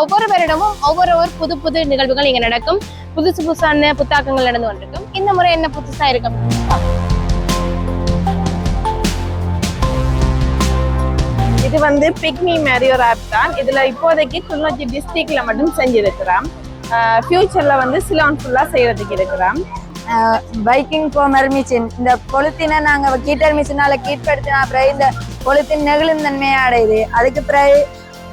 ஒவ்வொரு வருடமும் ஒவ்வொரு ஒரு புது புது நிகழ்வுகள் இங்க நடக்கும். புதுசு புதுசான புத்தாக்கங்கள் நடந்து கொண்டிருக்கும். இந்த முறை என்ன புதுசா இருக்கும் இது வந்து பிக்மி மாதிரி ஒரு ஆப் தான். இதுல இப்போதைக்கு கிளிநொச்சி டிஸ்ட்ரிக்ட்ல மட்டும் செஞ்சிருக்கிறோம். ஃபியூச்சர்ல வந்து சிலான் ஃபுல்லா செய்யறதுக்கு இருக்கிறோம். பைக்கிங் போமர் மிஷின் இந்த பொழுத்தினை நாங்கள் கீட்டர் மிஷினால் கீட்படுத்தின அப்புறம் இந்த பொழுத்தின் நெகிழும் தன்மையாக அடையுது. அதுக்கு பிறகு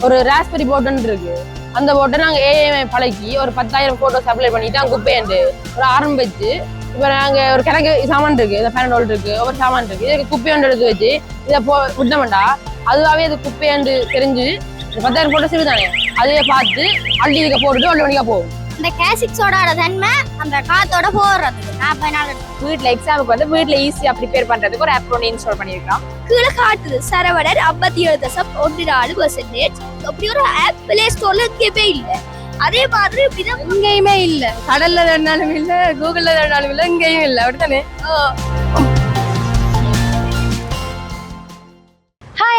ஒரு ராஸ்பெரி போட்டுன்னு இருக்கு. அந்த போட்டை நாங்கள் ஏஏஎம்ஐ பழக்கி ஒரு பத்தாயிரம் ஃபோட்டோ அப்ளை பண்ணிட்டு அங்கே குப்பையாண்டு ஒரு ஆரம்பிச்சு இப்போ நாங்கள் ஒரு கிழக்கு சாமான் இருக்கு இந்த பேனடோல் இருக்கு ஒரு சாமான் இருக்கு. இதுக்கு குப்பையண்டு எடுத்து வச்சு இதை போ விட்டோம்டா அதுவாகவே அது குப்பையண்டு தெரிஞ்சு பத்தாயிரம் ஃபோட்டோ சிறுதானே அதையே பார்த்து அள்ளி இதுக்கு போட்டுட்டு ஒன்று மணிக்கா போகும். இந்த கேசிக்ஸோட தன்மை அந்த காத்தோட போடுறதுக்கு நாள் எடுக்கும் வீட்ல எக்ஸாமுக்கு வந்து வீட்ல ஈஸியா ப்ரிப்பேர் பண்றதுக்கு ஒரு ஆப் ஒன்று இன்ஸ்டால் பண்ணியிருக்கோம் கீழே காட்டுது. சரவணர் ஐம்பத்தி ஏழு தசம் ஒன்று நாலு பர்சன்டேஜ் அப்படி ஒரு ஆப் பிளே ஸ்டோர்ல எங்கேயுமே இல்லை. அதே மாதிரி இப்படிதான் எங்கேயுமே இல்ல. கடல்ல தேடினாலும் இல்ல கூகுள்ல தேடினாலும் இல்ல எங்கேயும் இல்ல. அப்படித்தானே?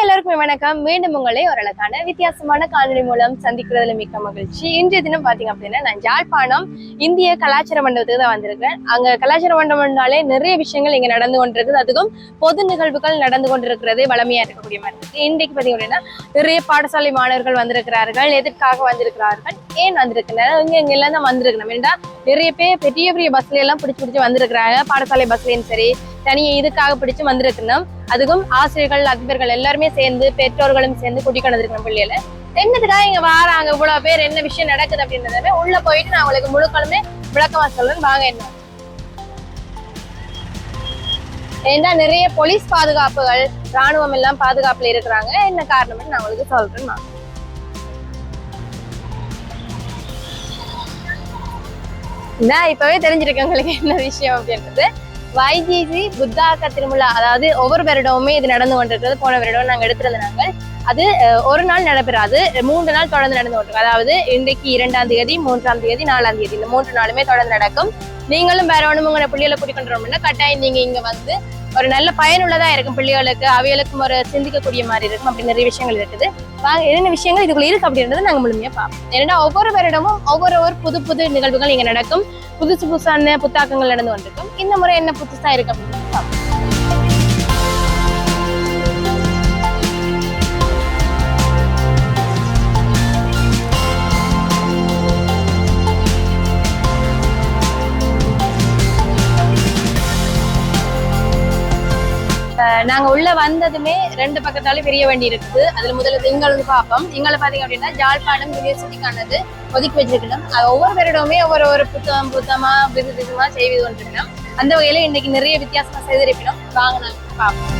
ஹாய் எல்லாருக்குமே வணக்கம். மீண்டும் உங்களை ஒரு அழகான வித்தியாசமான காணொலி மூலம் சந்திக்கிறதுல மிக்க மகிழ்ச்சி. இன்றைய தினம் பாத்தீங்க அப்படின்னா நான் யாழ்ப்பாணம் இந்திய கலாச்சார மண்டபத்துக்கு தான் வந்திருக்கேன் அங்க கலாச்சார மண்டபம்னாலே நிறைய விஷயங்கள் இங்க நடந்து கொண்டிருக்குது. அதுக்கும் பொது நிகழ்வுகள் நடந்து கொண்டிருக்கிறதே வளமையா இருக்கக்கூடிய மாதிரி இருக்கு. இன்றைக்கு பாத்தீங்க அப்படின்னா நிறைய பாடசாலை மாணவர்கள் வந்திருக்கிறார்கள் எதற்காக வந்திருக்கிறார்கள் ஏன் வந்திருக்கிறார்கள் இங்க இங்க எல்லாம் தான் வந்திருக்கணும். ஏன்னா நிறைய பேர் பெரிய பெரிய பஸ்ல எல்லாம் பிடிச்சி பிடிச்சி வந்திருக்கிறாங்க. பாடசாலை பஸ்லயும் சரி தனியை இதுக்காக பிடிச்சு வந்திருக்கணும் அதுக்கும் ஆசிரியர்கள் அதிபர்கள் எல்லாருமே சேர்ந்து பெற்றோர்களும் சேர்ந்து குட்டி கொண்டு வந்திருக்கணும் பிள்ளைகளை என்னதுக்காக இங்க வாராங்க? இவ்வளவு பேர் என்ன விஷயம் நடக்குது அப்படின்றத உள்ள போயிட்டு நான் உங்களுக்கு முழுக்களுமே விளக்கமா சொல்லுன்னு வாங்க என்ன. ஏன்னா நிறைய போலீஸ் பாதுகாப்புகள் ராணுவம் எல்லாம் பாதுகாப்புல இருக்கிறாங்க. என்ன காரணம்னு நான் உங்களுக்கு சொல்றேன். வாங்க. நான் இப்பவே தெரிஞ்சிருக்கேன் உங்களுக்கு என்ன விஷயம் அப்படின்றது. வைஜிசி புத்தாக்க திருவிழா அதாவது ஒவ்வொரு வருடமுமே இது நடந்து கொண்டிருக்கிறது. போன வருடம் நாங்கள் எடுத்திருந்த நாங்கள். அது ஒரு நாள் நடைபெறாது. மூன்று நாள் தொடர்ந்து நடந்து கொண்டிருக்கும். அதாவது இன்றைக்கு இரண்டாம் தேதி மூன்றாம் தேதி நாலாம் தேதி. இந்த மூன்று நாளுமே தொடர்ந்து நடக்கும். நீங்களும் வேற ஒண்ணும் உங்களை பிள்ளைகளை கூட்டிக் கொண்டு கட்டாயம் நீங்க இங்க வந்து ஒரு நல்ல பயனுள்ளதா இருக்கும் பிள்ளைகளுக்கு அவைகளுக்கும் ஒரு சிந்திக்கக்கூடிய மாதிரி இருக்கும் அப்படி நிறைய விஷயங்கள் இருக்குது. வாங்க என்னென்ன விஷயங்கள் இதுக்குள்ள இருக்கு அப்படின்றத நாங்க முழுமையா பார்ப்போம். ஏன்னா ஒவ்வொரு வருடமும் ஒவ்வொரு ஒரு புது புது நிகழ்வுகள் இங்க நடக்கும். புதுசு புதுசான புத்தாக்கங்கள் நடந்து வந்திருக்கும். இந்த முறை என்ன புதுசா இருக்கு அப்படின்னு பார்ப்போம். நாங்க உள்ள வந்ததுமே ரெண்டு பக்கத்தாலும் பெரிய வண்டி இருக்குது அதுல முதல்ல இங்க வந்து பார்ப்போம் எங்களை பாத்தீங்க அப்படின்னா ஜாழ்ப்பாணம் யூனிவர்சிட்டிக்கானது ஒதுக்கி வச்சிருக்கணும். அது ஒவ்வொரு வருடமுமே ஒவ்வொரு ஒரு புத்தகம் புத்தகமா விதமா செய்து கொண்டிருக்கணும். அந்த வகையில இன்னைக்கு நிறைய வித்தியாசமா செய்திருக்கணும். வாங்க பார்ப்போம்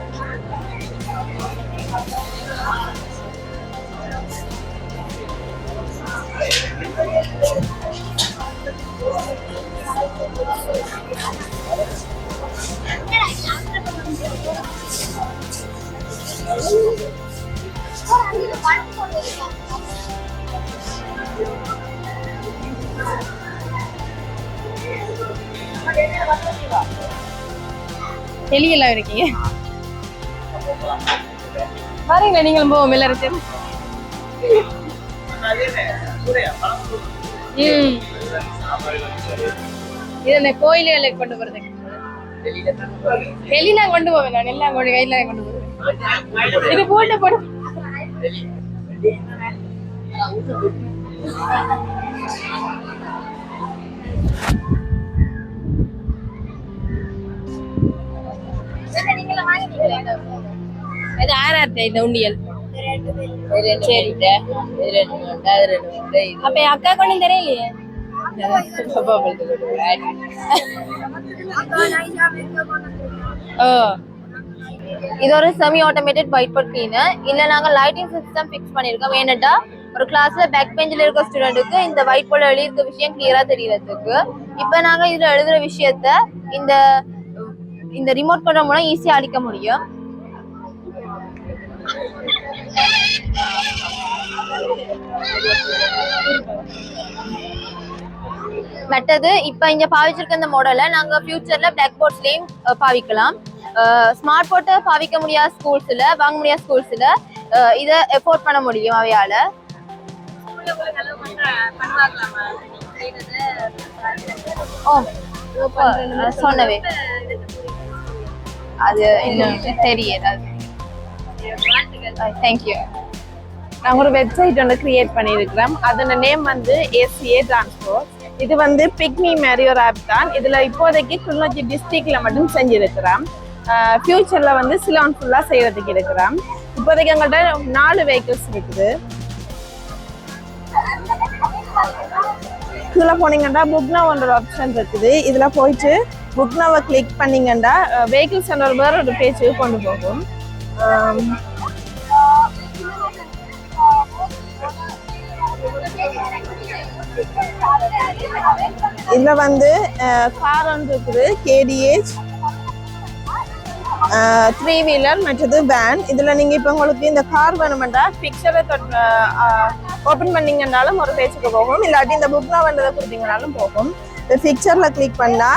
வெளியெல்லாம் இருக்கீங்க பாருங்களேன் நீங்களும் போவோம் எல்லாரும் ம். இது இந்த கோயில்களுக்கு கொண்டு போறதுக்கு வெளி நான் கொண்டு போவேன் நான். எல்லாம் கொண்டு கையில கொண்டு போவேன். இது போட்டு போடு. இது ஆறாயிரத்தி இந்த உண்டியல்? சரி அப்ப அக்கா கொண்டு தெரியலையே ஓ. இது ஒரு semi automated white board cleaner இல்ல நாங்க லைட்டிங் சிஸ்டம் ஃபிக்ஸ் பண்ணிருக்கோம். ஏனட்டா ஒரு கிளாஸ்ல பேக் பெஞ்சில் இருக்க ஸ்டூடெண்ட்டுக்கு இந்த ஒயிட் போர்ட்ல எழுதியிருக்க விஷயம் கிளியரா தெரியறதுக்கு. இப்ப நாங்க இதுல எழுதுற விஷயத்த இந்த இந்த ரிமோட் பண்ற மூலம் ஈஸியா அடிக்க முடியும். மற்றது இப்ப இங்க பாவிச்சிருக்க இந்த மாடலை நாங்க ஃபியூச்சர்ல பிளாக் போர்ட்ஸ்லயும் பாவிக்கலாம். ஸ்மார்ட் போர்ட்டை பாவிக்க முடியாத ஸ்கூல்ஸ்ல வாங்க முடியாத ஸ்கூல்ஸ்ல இதை எஃபோர்ட் பண்ண முடியும் அவையால. ஓ சொன்னவே. அது இன்னும் தெரியல தேங்க்யூ நாங்கள் ஒரு வெப்சைட் ஒன்று கிரியேட் பண்ணியிருக்கிறோம் அதோட நேம் வந்து ஏசிஏ டிரான்ஸ்போர்ட் இது வந்து பிக்மி மாதிரி ஒரு ஆப் தான். இதுல இப்போதைக்கு கிளிநொச்சி டிஸ்ட்ரிக்டில் மட்டும் செஞ்சுருக்கிறோம் ஃப்யூச்சரில் வந்து சிலோன் ஃபுல்லாக செய்கிறதுக்கு இருக்கிறோம் இப்போதைக்கு எங்கள்கிட்ட நாலு வெஹிக்கிள்ஸ் இருக்குது. கீழே போனீங்கன்னா புக் ஒரு ஆப்ஷன் இருக்குது. இதில் போயிட்டு புக் கிளிக் பண்ணீங்கன்னா வெஹிக்கிள்ஸ் ஒரு வேறு ஒரு பேஜுக்கு கொண்டு போகும். இதுல வந்து கார் ஒன்று இருக்குது கேடிஏஜ் த்ரீ வீலர் மற்றது வேன் இதுல நீங்க இப்ப உங்களுக்கு இந்த கார் வேணுமெண்டா பிக்சரை ஓப்பன் பண்ணீங்கன்னாலும் ஒரு பேஜுக்கு போகும். இல்லாட்டி இந்த புக்லாம் வந்ததை கொடுத்தீங்கனாலும் போகும். இந்த பிக்சர்ல கிளிக் பண்ணா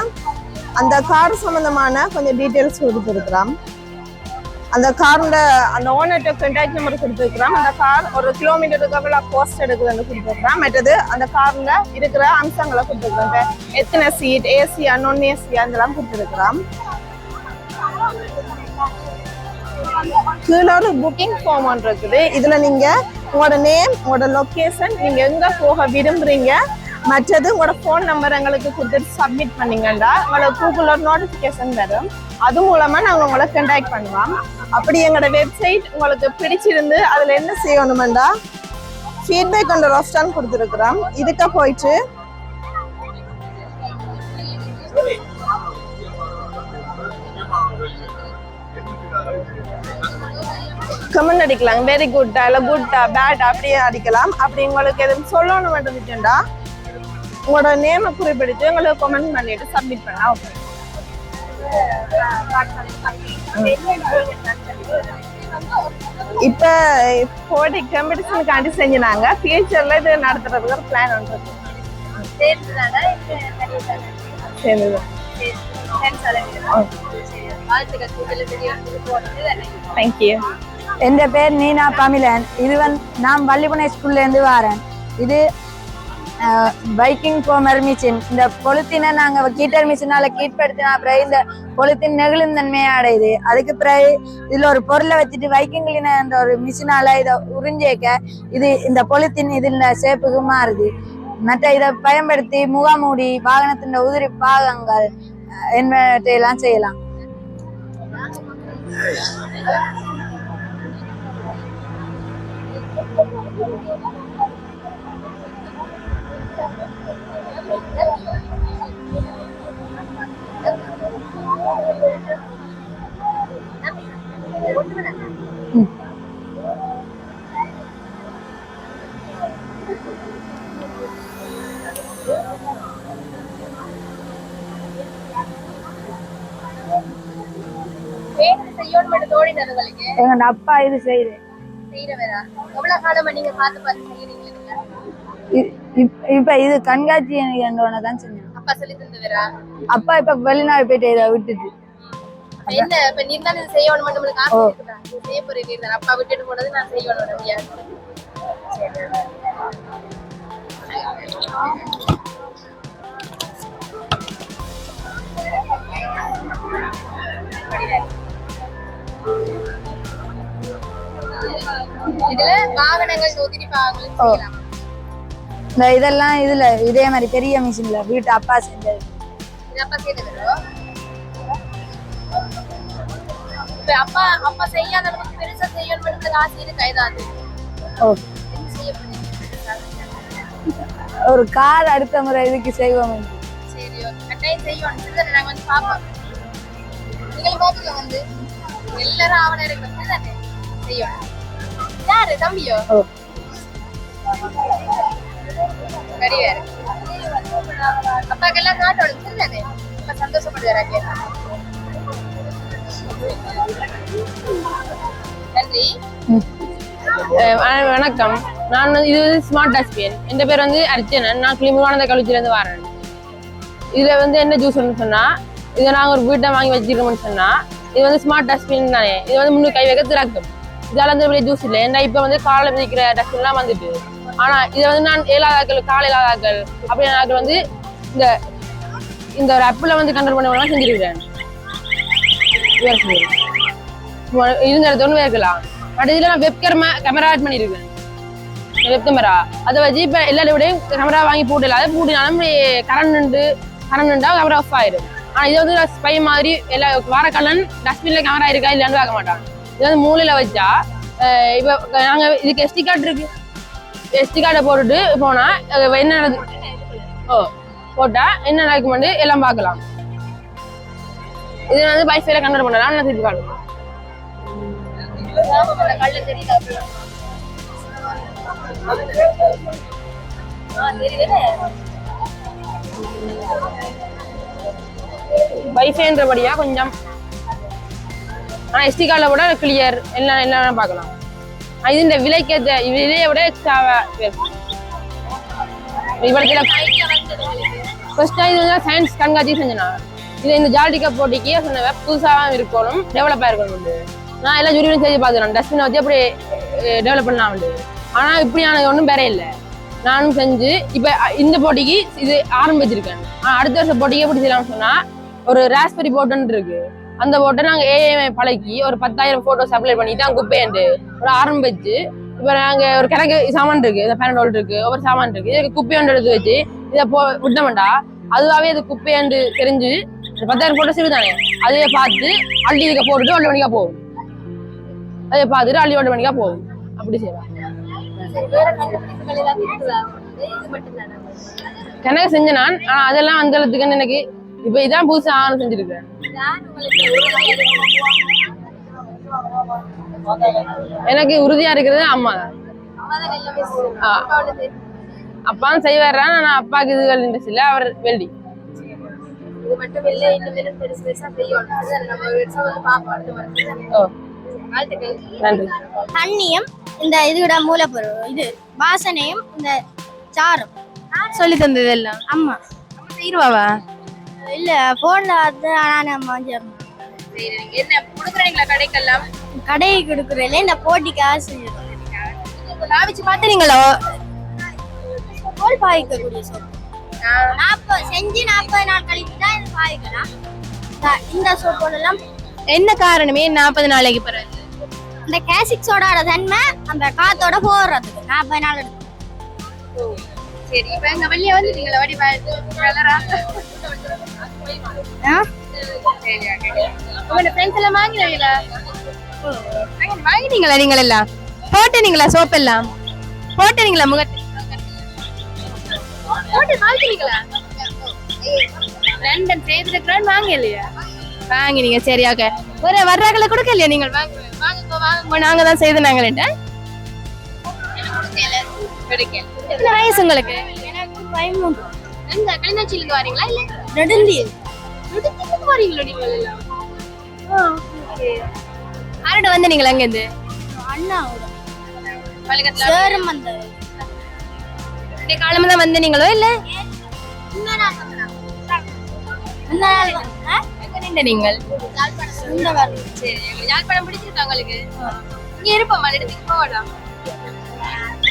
அந்த கார் சம்பந்தமான கொஞ்சம் டீட்டெயில்ஸ் கொடுத்துருக்குறாம் அந்த காரோட அந்த ஓனர்கிட்ட கண்டாக்ட் நம்பர் கொடுத்துருக்குறாம் அந்த கார் ஒரு கிலோமீட்டருக்கு எவ்வளோ காஸ்ட் எடுக்குதுன்னு கொடுத்துருக்குறாம் மற்றது அந்த கார்ல இருக்கிற அம்சங்களை கொடுத்துருக்குறாங்க எத்தனை சீட் ஏசியா நான் ஏசியா இதெல்லாம் கொடுத்துருக்குறாம் கீழே ஒரு புக்கிங் ஃபார்ம் ஒன்று இருக்குது. இதில் நீங்கள் உங்களோட நேம் உங்களோட லொக்கேஷன் நீங்கள் எங்கே போக விரும்புறீங்க? மற்றது உங்களோட ஃபோன் நம்பர் எங்களுக்கு கொடுத்துட்டு சப்மிட் பண்ணீங்கன்னா உங்களுக்கு கூகுள் ஒரு நோட்டிஃபிகேஷன் வரும். அது மூலமாக நாங்கள் உங்களை கண்டாக்ட் பண்ணுவோம் அப்படி எங்களோட வெப்சைட் உங்களுக்கு பிடிச்சிருந்து அதில் என்ன செய்யணுமெண்டா ஃபீட்பேக் கொண்ட ரெஸ்டாரண்ட் கொடுத்துருக்குறோம். இதுக்கு போயிட்டு கமெண்ட் அடிக்கலாம். வெரி குட்டா இல்லை குட்டா பேட் அப்படியே அடிக்கலாம். அப்படி உங்களுக்கு எதுவும் சொல்லணும் இருந்துச்சுண்டா உங்களோட நேமை குறிப்பிட்டு எங்களுக்கு கமெண்ட் பண்ணிட்டு சப்மிட் பண்ணலாம் ஓகே இப்போ போட்டி காம்படிஷனுக்காண்டி செஞ்சினாங்க. ஃபியூச்சர்ல இது நடத்துறதுக்கு ஒரு பிளான் ஒன்று தேங்க்யூ என் பேர் நீனா பமிலன். இது வந்து நான் வள்ளிபுனை ஸ்கூல்ல இருந்து வரேன். இது பைக்கிங் போமர் மிஷின் இந்த பொலித்தீனை நாங்க கீட்டர் மிஷினால கீட்படுத்தினா அப்புறம் இந்த பொலித்தீன் நெகிழும் தன்மையை அடையுது. அதுக்கு பிறகு இதுல ஒரு பொருளை வச்சுட்டு வைக்கிங் கிளீனர் என்ற ஒரு மிஷினால இதை உறிஞ்சேக்க இது இந்த பொலித்தீன் இதில் சேப்புக்கு மாறுது. மற்ற இதை பயன்படுத்தி முகாமூடி வாகனத்தின் உதிரி பாகங்கள் என்பவற்றையெல்லாம் செய்யலாம். எங்க அப்பா இது செய்யுது. இப்ப இது கண்காட்சி என்றவன தான் செஞ்சேன். அப்பா சொல்லி தந்தவரா? அப்பா இப்ப வெளிநாடு போயிட்டு இதை விட்டுட்டு. என்ன இப்ப நீ தான் இது செய்யணும் மட்டும் நீ செய்ய போறீங்க அப்பா விட்டுட்டு போனது நான் செய்யணும் இதுல வாகனங்கள் செய்யலாம். இந்த இதெல்லாம் இதுல இதே மாதிரி பெரிய மிஷின்ல வீட்டு அப்பா செஞ்சது அப்பா செய்ததோ அப்பா அப்பா செய்யாத அளவுக்கு பெருசா செய்யணும் மட்டும் ஆசை இருக்கு ஏதாவது ஒரு கார் அடுத்த முறை இதுக்கு செய்வோம். சரி கட்டாயம் இதுதானே நாங்க வந்து பாப்போம். நீங்கள் பாத்துல வந்து எல்லாரும் ஆவண இருக்கு தானே? செய்யணும் யாரு? தம்பியோ? ஓ. கடிகாரு அப்பாக்கெல்லாம் காட்டோட தானே அப்ப சந்தோஷப்படுவாராங்க நன்றி. வணக்கம். நான் வந்து இது வந்து ஸ்மார்ட் டஸ்ட்பின் என் பேர் வந்து அர்ச்சனன். நான் கிளிமுகானந்த கல்லூரியிலேருந்து வரேன். இதில் வந்து என்ன ஜூஸ் சொன்னால் இதை நாங்கள் ஒரு வீட்டை வாங்கி வச்சுருக்கோம்னு சொன்னால் இது வந்து ஸ்மார்ட் டஸ்ட்பின் தானே. இது வந்து முன்னூறு கை வைக்க திறக்கும். இதால் வந்து பெரிய ஜூஸ் இல்லை. ஏன்னா இப்போ வந்து காலை மிதிக்கிற டஸ்ட்பின்லாம் வந்துட்டு. ஆனா இதை வந்து நான் ஏழாதாக்கள் காலை ஏழாதாக்கள் அப்படியான ஆட்கள் வந்து இந்த இந்த ஒரு அப்பில் வந்து கண்ட்ரோல் பண்ண செஞ்சிருக்கிறேன். வேறு சொல்லிடுறேன். இருந்த இருக்கலாம் பட் இதில் நான் வெப் கேமரா கேமரா ஆட் பண்ணியிருக்கேன் வெப் கேமரா அதை வச்சு இப்போ எல்லாரும் விடையும் கேமரா வாங்கி போடல அதை போட்டினாலும் கரண்ட் கரண்ட்டா கேமரா ஆஃப் ஆயிடும். ஆனால் இது வந்து ஸ்பை மாதிரி எல்லா வார கலன் டஸ்ட்பினில் கேமரா இருக்கா இல்லைன்னு பார்க்க மாட்டான். இது வந்து மூலையில் வச்சா இப்போ நாங்கள் இதுக்கு எஸ்டி கார்டு இருக்கு. எஸ்டி கார்டை போட்டுட்டு போனால் என்ன நடக்குது ஓ போட்டால் என்ன நடக்குமெண்டு எல்லாம் பார்க்கலாம். இது வந்து பைஃபைல கன்வெர்ட் பண்ணலாம் நான் திருப்பி காட்டுறேன் வைஃபைன்றபடியா கொஞ்சம். ஆனால் எஸ்டி கார்டில் விட கிளியர் எல்லாம் எல்லாம் பார்க்கலாம். இது இந்த விலைக்கேற்ற விலையை விட எக்ஸ்ட்ராவா இவ்வளத்தில் ஃபர்ஸ்ட் இது வந்து சயின்ஸ் கண்காட்சி செஞ்சனா. இது இந்த ஜாலிக்க போட்டிக்கு சொன்ன புதுசாக இருக்கணும். டெவலப்பாக இருக்கணும் உண்டு. நான் எல்லாம் ஜூரியும் செஞ்சு பார்த்துக்கிறேன். டஸ்ட்பினை வச்சு அப்படி டெவலப் பண்ணலாம் ஆனால் இப்படியானது ஒன்றும் வேற இல்லை. நானும் செஞ்சு இப்போ இந்த போட்டிக்கு இது ஆரம்பிச்சிருக்கேன். ஆனா, அடுத்த வருஷம் போட்டிக்கு எப்படி செய்யலாம்னு சொன்னால் ஒரு ராஸ்பெரி போட்டுன்னு இருக்கு. அந்த போட்டை நாங்கள் ஏஐ பழக்கி ஒரு பத்தாயிரம் ஃபோட்டோஸ் அப்ளை பண்ணி தான் குப்பையண்டு ஒரு ஆரம்பிச்சு இப்போ நாங்கள் ஒரு கிழக்கு சாமான் இருக்கு இந்த பேனடோல் இருக்கு ஒவ்வொரு சாமான் இருக்கு. இதுக்கு குப்பையண்டு எடுத்து வச்சு இதை போ விட்டோம்டா அதுவாகவே அது குப்பையண்டு தெரிஞ்சு பத்தாயிரம் ஃபோட்டோஸ் தானே அதையே பார்த்து அள்ளி இதுக்கு போட்டுட்டு மணிக்கா போகும் அதை பார்த்துட்டு அள்ளி ஆட்டோமேட்டிக்காக போகும். அப்படி செய்யலாம் எனக்கு செஞ்ச நான். ஆனா அதெல்லாம் அந்த அளவுக்கு எனக்கு இப்ப இதான் புதுசா ஆணும் செஞ்சிருக்கேன் எனக்கு உறுதியா இருக்கிறது அம்மா தான். அப்பாவும் செய்வார். ஆனா அப்பாவுக்கு இதுகள் இன்ட்ரெஸ்ட் இல்ல. அவர் இது மட்டும் இல்லை இன்னும் பெருசு பெருசா செய்யணும். வருஷம் ஓ. நன்றி. தண்ணியும் இந்த இதோட மூலப்பொருள் இது வாசனையும் இந்த சாரும். சொல்லி தந்தது எல்லாம் ஆமா செய்வாவா? இல்ல போன்ல வந்து ஆனா வந்து என்ன கொடுக்குறீங்களா கடைக்கெல்லாம்? கடையை கொடுக்குறதுல இந்த போட்டிக்காக செஞ்சிருக்கோம் பாவிச்சு பாத்துறீங்களோ போல் பாவிக்கக்கூடிய சோப்பு நாற்பது செஞ்சு நாற்பது நாள் கழித்து தான் இது பாவிக்கலாம் இந்த- இந்த சோப்போட எல்லாம் என்ன காரணமே நாற்பது நாளைக்கு பிறகு. இந்த கேசிக் சோடாட தன்மை அந்த காத்தோட போடுறதுக்கு நாற்பது நாள் எடுக்கும். சரி. இப்ப எங்க வெளிய வந்துட்டீங்களா வடி வாங்கினீங்களா? நீங்கள் எல்லாம் போட்டீங்களா சோப் எல்லாம்? போட்டீங்களா முகத்தை போட்டு காய்ச்சினீங்களா லண்டன் செய்திருக்கிறேன் வாங்கலையா வாங்கினீங்க சரி ஓகே ஒரு வர்றாக்களை கொடுக்கலையா நீங்கள் வாங்க நாங்க தான் செய்து நாங்களேட்ட? எத்தனை வயசு உங்களுக்கு? பதிமூன்று எங்க? கிளிநொச்சியில இருந்து வரீங்களா இல்ல? நெடுந்தி நெடுத்துக்கு வரீங்களா நீங்க எல்லாம்? யாரோட வந்து நீங்க அங்க இருந்து அண்ணாவோட சேரும் இந்த காலமா தான் வந்து நீங்களோ இல்ல? நின்ற நீங்கள்? சரி உங்களுக்கு யாழ்ப்பாணம் பிடிச்சிருக்கா உங்களுக்கு? இங்க இருப்போமா இடத்துக்கு போகலாம்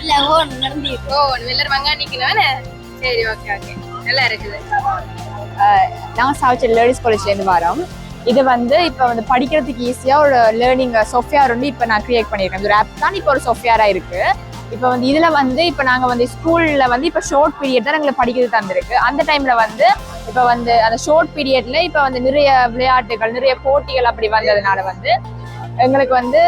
இல்ல ஓ நடந்து ஓ எல்லாரும் வாங்க நிக்கணும் சரி ஓகே ஓகே. நல்லா இருக்குது. நாங்கள் சாவிச்சல் லேடிஸ் காலேஜ்லேருந்து வரோம். இது வந்து இப்போ வந்து படிக்கிறதுக்கு ஈஸியாக ஒரு லேர்னிங் சாஃப்ட்வேர் வந்து இப்போ நான் கிரியேட் பண்ணியிருக்கேன். ஒரு ஆப் தான் இப்போ ஒரு சாஃப்ட்வேராக இருக்குது இப்போ வந்து இதில் வந்து இப்போ நாங்கள் வந்து ஸ்கூலில் வந்து இப்போ ஷார்ட் பீரியட் தான் எங்களுக்கு படிக்கிறது தந்திருக்கு. அந்த டைமில் வந்து இப்போ வந்து அந்த ஷோர்ட் பீரியட்ல இப்போ வந்து நிறைய விளையாட்டுகள் நிறைய போட்டிகள் அப்படி வந்ததுனால வந்து எங்களுக்கு வந்து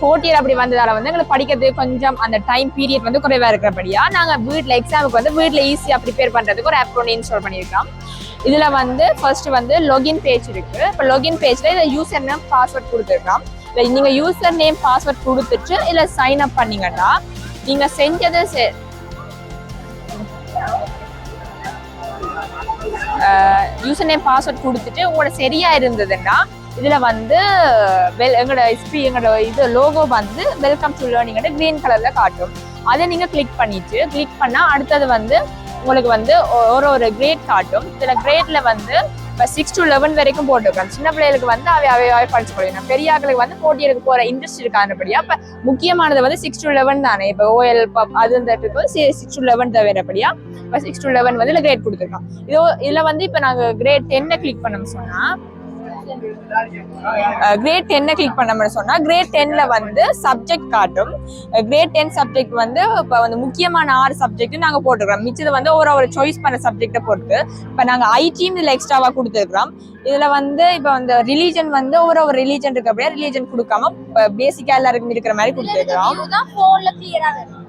போட்டியில் அப்படி வந்ததால வந்து எங்களுக்கு படிக்கிறதுக்கு கொஞ்சம் அந்த டைம் பீரியட் வந்து குறைவாக இருக்கிறபடியா நாங்கள் வீட்டில் எக்ஸாமுக்கு வந்து வீட்டில் ஈஸியாக ப்ரிப்பேர் பண்ணுறதுக்கு ஒரு ஆப் ஒன்று இன்ஸ்டால் பண்ணியிருக்கோம். இதில் வந்து ஃபர்ஸ்ட் வந்து லொகின் பேஜ் இருக்கு. இப்போ லொகின் பேஜில் இதை யூசர் நேம் பாஸ்வேர்ட் கொடுத்துருக்கோம். இல்லை நீங்கள் யூசர் நேம் பாஸ்வேர்ட் கொடுத்துட்டு இல்லை சைன் அப் பண்ணீங்கன்னா நீங்கள் செஞ்சது யூசர் நேம் பாஸ்வேர்ட் கொடுத்துட்டு உங்களோட சரியா இருந்ததுன்னா இதுல வந்து வெல் எங்களோட ஹிஸ்ட்ரி எங்களோட இது லோகோ வந்து வெல்கம் டு லேர்னிங் கிரீன் கலர்ல காட்டும். அதை நீங்க கிளிக் பண்ணிட்டு கிளிக் பண்ணா அடுத்தது வந்து உங்களுக்கு வந்து ஒரு ஒரு கிரேட் காட்டும். சில கிரேட்ல வந்து இப்போ சிக்ஸ் டு லெவன் வரைக்கும் போட்டிருக்கோம் சின்ன பிள்ளைகளுக்கு வந்து அவை அவை படிச்சு போயிடணும் பெரிய ஆட்களுக்கு வந்து போட்டியிருக்கு போகிற இன்ட்ரெஸ்ட் இருக்கானபடியா இப்போ முக்கியமானது வந்து சிக்ஸ் டு லெவன் தானே. இப்போ ஓஎல் பப் அது இந்த சிக்ஸ் டு லெவன் தவிரபடியா இப்போ சிக்ஸ் டு லெவன் வந்து கிரேட் கொடுத்துருக்கோம். இதோ இதில் வந்து இப்போ நாங்கள் கிரேட் டென்னை கிளிக் பண்ணோம் சொன்னால் கிரேட் டென்னை கிளிக் பண்ணோம்னு சொன்னா கிரேட் டென்ல வந்து சப்ஜெக்ட் காட்டும். கிரேட் டென் சப்ஜெக்ட் வந்து இப்போ வந்து முக்கியமான ஆறு சப்ஜெக்ட் நாங்க போட்டுக்கிறோம் மிச்சது வந்து ஒரு ஒரு சாய்ஸ் பண்ண சப்ஜெக்டை பொறுத்து. இப்போ நாங்க ஐடியும் இதுல எக்ஸ்ட்ராவா கொடுத்துருக்கிறோம். இதுல வந்து இப்போ வந்து ரிலீஜன் வந்து ஒரு ஒரு ரிலீஜன் இருக்கு அப்படியே ரிலீஜன் கொடுக்காம பேசிக்கா எல்லாருக்கும் இருக்கிற மாதிரி கொடுத்துருக்கிறோம். போன்ல கிளியரா வரும்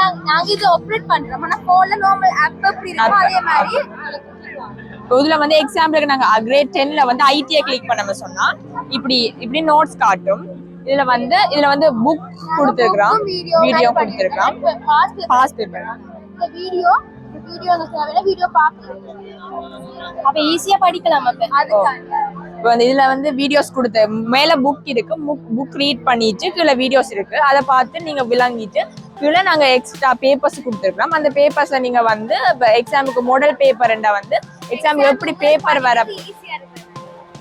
நாங்க நாங்க இது ஆப்ரேட் பண்றோம். ஆனா போன்ல நார்மல் ஆப் எப்படி இருக்கோ அதே மாதிரி இப்போ இதுல வந்து எக்ஸாம்பிளுக்கு நாங்க கிரேட் டென்ல வந்து ஐடிஐ கிளிக் பண்ணோம்னு சொன்னா இப்படி இப்படி நோட்ஸ் காட்டும். இதுல வந்து இதுல வந்து புக் கொடுத்துருக்கிறோம் வீடியோ கொடுத்துருக்கிறோம் பாஸ் பேப்பர் வீடியோ வீடியோ அப்ப. ஈஸியா படிக்கலாம் இப்போ வந்து இதுல வந்து வீடியோஸ் கொடுத்து மேல புக் இருக்கு புக் ரீட் பண்ணிட்டு கீழே வீடியோஸ் இருக்கு. அதை பார்த்து நீங்க விளங்கிட்டு கீழே நாங்க எக்ஸ்ட்ரா பேப்பர்ஸ் கொடுத்துருக்கோம். அந்த பேப்பர்ஸை நீங்க வந்து இப்போ எக்ஸாமுக்கு மாடல் பேப்பர்ண்டா வந்து எக்ஸாமுக்கு எப்படி பேப்பர் வர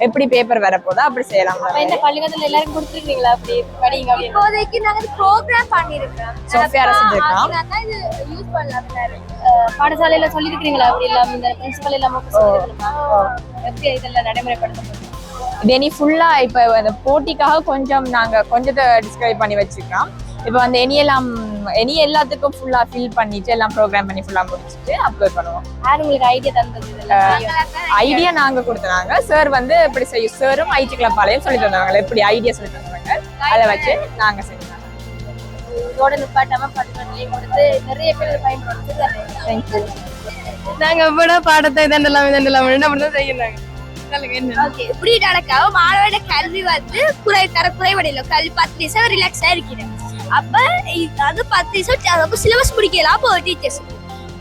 எப்படி பேப்பர் வரப்போதோ அப்படி செய்யலாம் அப்ப இந்த பள்ளிக்கூடத்துல எல்லாரும் கொடுத்துருக்கீங்களா? அப்படி படிங்க இப்போதைக்கு நாங்க ப்ரோக்ராம் பண்ணிருக்கோம். செஞ்சிருக்கோம். அதனால இது யூஸ் பண்ணலாம். பாடசாலையில சொல்லிருக்கீங்களா அப்படி இல்லாம இந்த பிரின்சிபல் சொல்லிருக்கீங்களா எப்படி இதெல்லாம் நடைமுறைப்படுத்த முடியும் இது இனி ஃபுல்லா இப்போ அந்த போட்டிக்காக கொஞ்சம் நாங்க கொஞ்சத்தை டிஸ்கிரைப் பண்ணி வச்சிருக்கோம். இப்போ வந்து இனி எல்லாம் இனி எல்லாத்துக்கும் ஃபுல்லா ஃபில் பண்ணிட்டு எல்லாம் ப்ரோக்ராம் பண்ணி ஃபுல்லா முடிச்சுட்டு அப்லோட் பண்ணுவோம். யார் உங்களுக்கு ஐடியா தந்தது ஐடியா நாங்க கொடுத்தாங்க சார் வந்து இப்படி செய்யும் சாரும் ஐடி கிளப் ஆலையும் சொல்லி தந்தாங்க. எப்படி ஐடியா சொல்லி தந்தாங்க அதை வச்சு நாங்க செஞ்சோம் இதோட நிப்பாட்டாம பள்ளிக்கூடத்துலயும் கொடுத்து நிறைய பேர் பயன்படுத்து தேங்க்யூ நாங்க எப்படா பாடத்தை இதெல்லாம் இதெல்லாம் என்ன பண்ணதான் செய்யறாங்க இப்படி நடக்க மாணவனோட கல்வி வந்து குறை தர குறைவடையில கல்வி பத்து நிமிஷம் ரிலாக்ஸா இருக்கிறேன். அப்ப அது பத்து நிமிஷம் அப்போ சிலபஸ் முடிக்கலாம் அப்போ டீச்சர்ஸ்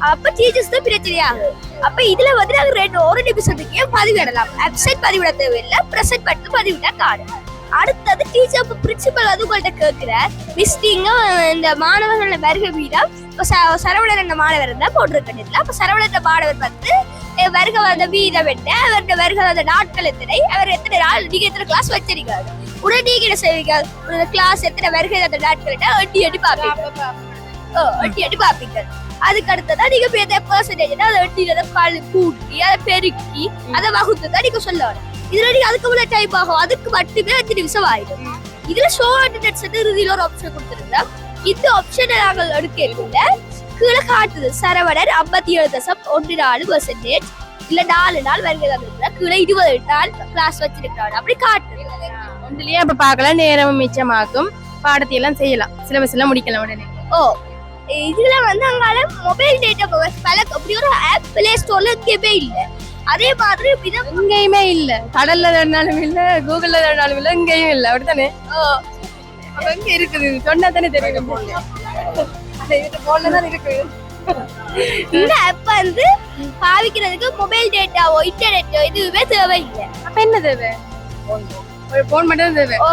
அப்ப டீச்சர்ஸ் தான் பிரச்சனையாகும் அப்ப இதுல வந்து நாங்க ரெண்டு ஒரு நிமிஷத்துக்கே பதிவிடலாம்? அப்சென்ட் பதிவிட தேவையில்லை. ப்ரெசென்ட் மட்டும் பதிவிட்டா காடு அடுத்தது டீச்சர் பிரின்சிபல் வந்து உங்கள்ட்ட கேட்கிற மிஸ் நீங்க இந்த மாணவர்களோட வருகை வீதம் இப்போ ச- சரவணன் என்ற மாணவர் இருந்தா போட்டிருக்கேன் அப்ப சரவணன் என்ற மாணவர் அஹ் வருகை வந்த வீதம் என்ன? அவருடைய வருகை வந்த நாட்கள் எத்தனை? அவர் எத்தனை நாள் நீங்க எத்தனை கிளாஸ் வச்சிருக்காரு உடனே நீங்க என்ன செய்வீங்க? ஒரு கிளாஸ் எத்தனை வருகை வந்த நாட்கள் என்ன? எட்டி எட்டி பார்ப்பீங்க. ஓ எட்டி எட்டி பார்ப்பீங்க. அதுக்கு அடுத்ததா நீங்க பேர் பெர்சன்டேஜ் அதை எட்டினதை பழு கூட்டி அதை பெருக்கி அதை வகுத்து தான் நீங்க சொல்ல வரணும். இதுல நீங்க அதுக்கு முன்னாடி டைப் ஆகும். அதுக்கு மட்டுமே அஞ்சு நிமிஷம் ஆயிடும். இதுல ஷோ அட்டெண்டன்ஸ் இறுதியில ஒரு ஆப்ஷன் கொடுத்துருந்தோம் இந்த ஆப்ஷனை நாங்கள் எடுக்கல கீழே காட்டுது. சரவணன் ஐம்பத்தி ஏழு தசம் ஒன்று நாலு பெர்சன்டேஜ் இல்ல நாலு நாள் வருகை தந்திருக்கிறா கீழே இருபது நாள் கிளாஸ் வச்சிருக்கிறாங்க அப்படி காட்டுது. ஒன்றுலயே அப்ப பார்க்கலாம் நேரமும் மிச்சமாக்கும் பாடத்தை எல்லாம் செய்யலாம். சிலபஸ் எல்லாம் முடிக்கலாம் உடனே. ஓ இதுல வந்து அங்கால மொபைல் டேட்டா பல அப்படி ஒரு ஆப் பிளே ஸ்டோர்ல எங்கேயுமே இல்ல. அதே மாதிரி இதை எங்கேயுமே இல்ல. கடல்ல தேடினாலும் இல்ல கூகுள்ல தேடினாலும் இல்ல எங்கேயும் இல்ல. அப்படித்தானே? அப்ப எங்க இருக்குது? சொன்னா தானே தெரியும் போன்ல தான் இருக்கு இந்த ஆப் வந்து பாவிக்கிறதுக்கு மொபைல் டேட்டாவோ இன்டர்நெட்டோ எதுவுமே தேவையில்லை. அப்ப என்ன தேவை? ஒரு போன் மட்டும் தேவை. ஓ.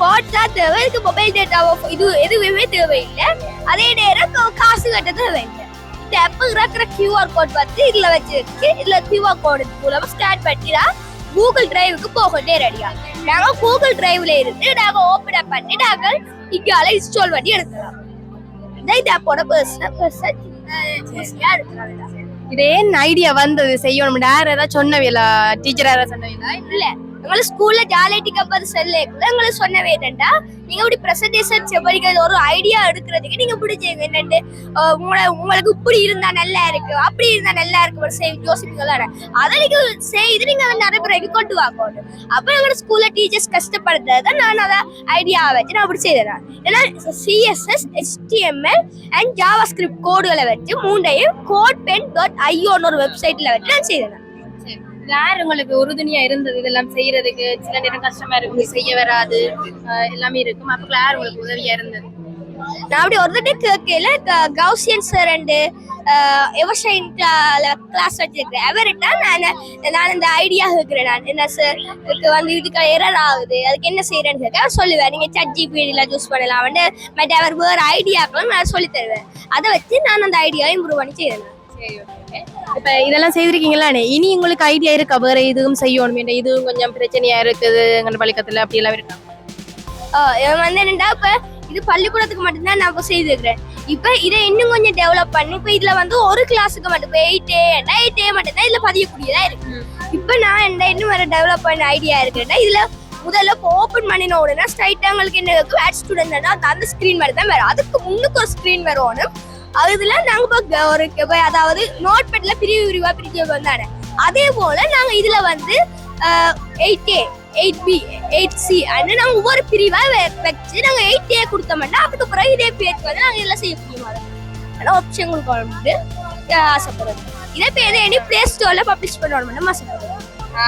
போன் தான் தேவை. இதுக்கு மொபைல் டேட்டாவோ இது எதுவுமே தேவையில்லை. அதே நேரம் காசு கட்ட தேவையில்லை. ஆப் இருக்கிற கியூஆர் கோட் வந்து இதுல வச்சிருக்கு இதுல கியூஆர் கோடு மூலமா ஸ்கேன் பண்ணினா கூகுள் டிரைவுக்கு போக நேரடியா நாங்க கூகுள் டிரைவ்ல இருந்து நாங்க ஓபன் அப் பண்ணி நாங்கள் இங்கால இன்ஸ்டால் பண்ணி எடுக்கலாம். இந்த ஆப்போட பர்சனல் பர்சன் எடுக்கலாம் இது ஏன் ஐடியா வந்தது? செய்யணும் யார் ஏதாவது சொன்னவியலா டீச்சர் யாராவது சொன்னவியலா இல்ல. எங்களை ஸ்கூல்ல ஜாலிட்டி கம்பர் செல்ல எங்களை சொன்னவே என்னண்டா? நீங்க இப்படி பிரசன்டேஷன் செப்படிக்கிறது ஒரு ஐடியா எடுக்கிறதுக்கு நீங்க இப்படி செய்யுங்க என்னண்டு உங்களை உங்களுக்கு இப்படி இருந்தா நல்லா இருக்கு அப்படி இருந்தா நல்லா இருக்கு செய் யோசிப்பீங்களா அதை நீங்க செய்து நீங்க நிறைய நடைமுறைக்கு கொண்டு வாங்கணும். அப்ப எங்களோட ஸ்கூல்ல டீச்சர்ஸ் கஷ்டப்படுறத நான் அதை ஐடியா வச்சு நான் அப்படி செய்தேன் ஏன்னா CSS HTML and JavaScript கோடுகளை வச்சு மூண்டையும் கோட் பென் டாட் ஐயோன்னு ஒரு வெப்சைட்ல வச்சு நான் செய்தேன் யார் உங்களுக்கு உறுதுணையா இருந்தது? இதெல்லாம் செய்யறதுக்கு சில நேரம் கஷ்டமா இருக்கும் செய்ய வராது. எல்லாமே இருக்கும். அப்ப யார் உங்களுக்கு உதவியா இருந்தது? நான் அப்படி ஒரு தடவை கேட்கல. கௌசியன் சார் அண்டு எவர்ஷைன் கிளாஸ் வச்சிருக்கிறேன். அவர்கிட்ட நான் நான் இந்த ஐடியா கேட்கிறேன் நான் என்ன சார் இதுக்கு வந்து இதுக்கு எரர் ஆகுது. அதுக்கு என்ன செய்யறேன்னு கேட்க அவர் சொல்லுவேன் நீங்க சட் ஜிபிடில யூஸ் பண்ணலாம். வந்து மற்ற அவர் வேறு ஐடியாக்களும் நான் சொல்லி தருவேன். அதை வச்சு நான் அந்த ஐடியாவை இம்ப்ரூவ் பண்ணி செய்யறேன் இப்ப இதெல்லாம் செய்திருக்கீங்களானே இனி உங்களுக்கு ஐடியா இருக்கா? வேற இதுவும் செய்யணும்? இதுவும் கொஞ்சம் பிரச்சனையா இருக்குது எங்க பழக்கத்துல அப்படி எல்லாம் இருக்கா? வந்து என்னடா இப்ப இது பள்ளிக்கூடத்துக்கு மட்டும்தான் நான் இப்போ செய்திருக்கிறேன். இப்ப இதை இன்னும் கொஞ்சம் டெவலப் பண்ணி இப்ப இதுல வந்து ஒரு கிளாஸுக்கு மட்டும் இப்போ எயிட் ஏ எயிட் ஏ மட்டும் தான் இதுல பதியக்கூடியதா இருக்கு. இப்ப நான் என்ன இன்னும் வேற டெவலப் பண்ண ஐடியா இருக்குன்னா இதுல முதல்ல இப்போ ஓப்பன் பண்ணின உடனே ஸ்ட்ரைட்டா உங்களுக்கு என்ன ஆட் ஸ்டூடெண்ட் அந்த அந்த ஸ்கிரீன் மாதிரி தான் வரும். அதுக்கு முன்னுக்கு ஒரு ஸ்கிரீன் வரணும் அதுல நாங்க ஒரு அதாவது நோட் பேட்ல பிரிவு பிரிவா பிரிச்சு வந்தானே அதே போல நாங்க இதுல வந்து eight A eight B eight C அப்படின்னு நாங்க ஒவ்வொரு பிரிவா வச்சு நாங்க எயிட் ஏ கொடுத்தோம்னா அதுக்கப்புறம் இதே பேஜ் வந்து நாங்க இதெல்லாம் செய்ய முடியுமா? ஆனால் ஆப்ஷன் கொடுக்கணும்னு அஹ் ஆசைப்படுறது. இதே பேர் இனி பிளே ஸ்டோர்ல பப்ளிஷ் பண்ணணும்னு ஆசைப்படுறேன்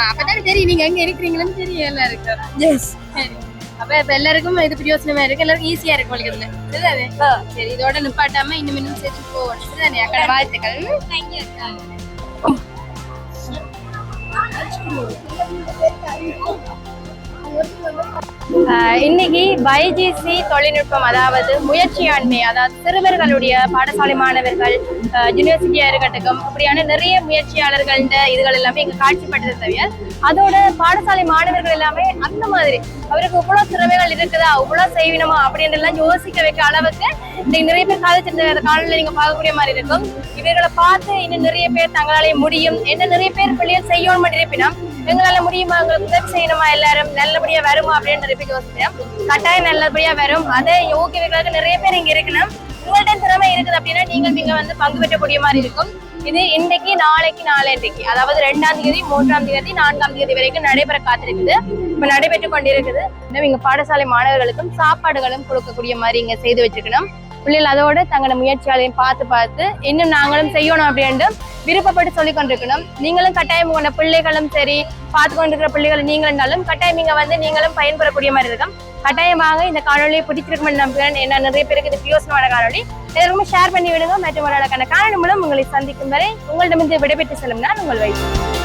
அப்பதானே தெரியும். நீங்க எங்க இருக்கிறீங்கன்னு தெரியும் எல்லாருக்கும் எஸ் சரி. அப்ப இப்ப எல்லாருக்கும் இது பிரயோசனமா இருக்கு. எல்லாருக்கும் ஈஸியா இருக்கு வலிக்கிறதுல சரிதானே சரி இதோட நிப்பாட்டாம இன்னும் இன்னும் சேர்த்து போகணும் சரிதானே? அக்கா வாழ்த்துக்கள். ஆஹ் இன்னைக்கு பைஜிசி தொழில்நுட்பம் அதாவது முயற்சியாண்மை அதாவது சிறுவர்களுடைய பாடசாலை மாணவர்கள் யூனிவர்சிட்டியா இருக்கட்டும் அப்படியான நிறைய முயற்சியாளர்கள் இதுகள் எல்லாமே இங்க காட்சிப்பட்டது தவிர அதோட பாடசாலை மாணவர்கள் எல்லாமே அந்த மாதிரி அவருக்கு இவ்வளவு திறமைகள் இருக்குதா இவ்வளவு செய்வினமா அப்படின்னு எல்லாம் யோசிக்க வைக்க அளவுக்கு இன்னைக்கு நிறைய பேர் காலேஜ் இருந்த காலையில நீங்க பார்க்கக்கூடிய மாதிரி இருக்கும். இவர்களை பார்த்து இன்னும் நிறைய பேர் தங்களாலே முடியும் என்ன நிறைய பேர் பிள்ளைகள் செய்யணும் இருப்பினும் எங்களால முடியுமா? எங்களுக்கு உதவி செய்யணுமா எல்லாரும்? நல்லபடியா வருமா அப்படின்னு ரிப்பீட் யோசிக்கிறேன். கட்டாயம் நல்லபடியா வரும். அதை ஊக்குவிக்கிறதுக்கு நிறைய பேர் இங்க இருக்கணும். உங்கள்ட்ட திறமை இருக்குது அப்படின்னா நீங்கள் நீங்க வந்து பங்கு பெற்றக்கூடிய மாதிரி இருக்கும். இது இன்றைக்கு நாளைக்கு நாளைக்கு அதாவது ரெண்டாம் தேதி மூன்றாம் தேதி நான்காம் தேதி வரைக்கும் நடைபெற காத்திருக்குது. இப்ப நடைபெற்று கொண்டிருக்குது. இங்க பாடசாலை மாணவர்களுக்கும் சாப்பாடுகளும் கொடுக்கக்கூடிய மாதிரி இங்க செய்து வச்சிருக்கணும். பிள்ளைகள் அதோட தங்களோட முயற்சியாலையும் பார்த்து பார்த்து இன்னும் நாங்களும் செய்யணும் அப்படின்ட்டு விருப்பப்பட்டு சொல்லி கொண்டிருக்கணும். நீங்களும் கட்டாயம் கொண்ட பிள்ளைகளும் சரி பார்த்து கொண்டிருக்கிற பிள்ளைகள் நீங்களும் கட்டாயம் இங்கே வந்து நீங்களும் பயன்பெறக்கூடிய மாதிரி இருக்கும். கட்டாயமாக இந்த காணொலியை பிடிச்சிருக்கும் நம்புகிறேன். என்ன நிறைய பேருக்கு இது பியோசனமான காணொலி எல்லாருமே ஷேர் பண்ணி விடுங்க. மற்றும் ஒரு அழகான காணொலி மூலம் உங்களை சந்திக்கும் வரை உங்களிடமிருந்து விடைபெற்று செல்லும் நான் உங்கள் வயசு